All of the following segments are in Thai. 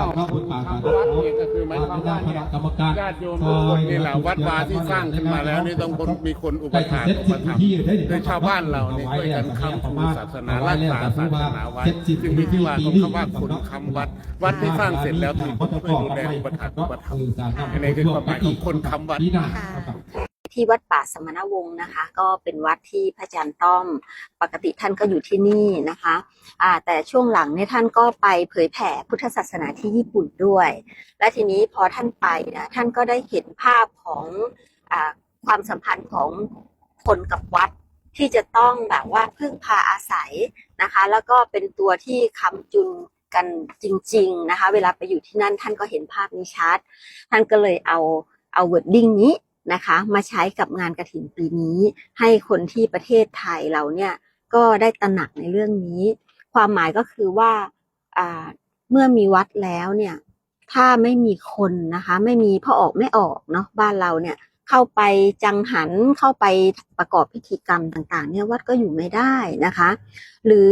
นะครับเนาะบทบาทการวัดเนี่ยก็คือหมายความว่าเนี่ยกรรมการญาติโยมทุกคนนี่แหละวัดวาที่สร้างขึ้นมาแล้วนี่ต้องคนมีคนอุปถัมภ์อุปถัมภ์โดยชาวบ้านเราเนี่ยช่วยกันค้ำชูศาสนารักษาศาสนาไว้จึงมีที่มาของคำว่าคนค้ำวัด วัดที่สร้างเสร็จแล้วถูกช่วยดูแลอุปถัมภ์อุปถัมภ์อันนี้คือความหมายของคนค้ำวัดปีหน้า ที่วัดป่าสมณวงศ์นะคะ ก็เป็นวัดที่พระอาจารย์ต้อม ปกติท่านก็อยู่ที่นี่นะคะอ่าแต่ช่วงหลังเนี่ยท่านก็ไปเผยแผ่พุทธศาสนาที่ญี่ปุ่นด้วย และทีนี้พอท่านไปนะท่านก็ได้เห็นภาพของอความสัมพันธ์ของคนกับวัดที่จะต้องแบบว่าพึ่งพาอาศัยนะคะ แล้วก็เป็นตัวที่ค้ำจุนกันจริง ๆนะคะ เวลาไปอยู่ที่นั่นท่านก็เห็นภาพนี้ชัด ท่านก็เลยเอาเอาเวอร์ดดิ้งนี้ นะคะ มาใช้กับงานกระถินปีนี้ ให้คนที่ประเทศไทยเราเนี่ยก็ได้ตระหนักในเรื่องนี้ ความหมายก็คือว่าเมื่อมีวัดแล้วเนี่ย ถ้าไม่มีคนนะคะ ไม่มีพ่อออกไม่ออกเนาะบ้านเราเนี่ยเข้าไปจังหันเข้าไปประกอบพิธีกรรมต่างๆ เนี่ยวัดก็อยู่ไม่ได้นะคะ หรือ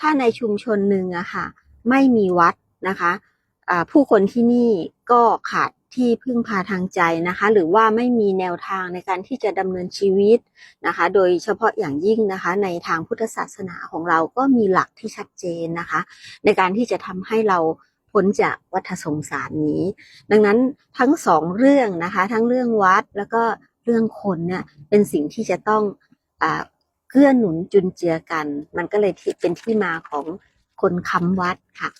ถ้าในชุมชนหนึ่งอะค่ะ ไม่มีวัดนะคะผู้คนที่นี่ก็ขาดที่พึ่งพาทางใจนะคะ หรือว่าไม่มีแนวทางในการที่จะดำเนินชีวิตนะคะ โดยเฉพาะอย่างยิ่งนะคะ ในทางพุทธศาสนาของเราก็มีหลักที่ชัดเจนนะคะ ในการที่จะทำให้เราพ้นจากวัฏสงสารนี้ ดังนั้นทั้งสองเรื่องนะคะ ทั้งเรื่องวัดแล้วก็เรื่องคนเนี่ยเป็นสิ่งที่จะต้องอเกื้อหนุนจุนเจือกัน มันก็เลยเป็นที่มาของคนค้ำวัดค่ะ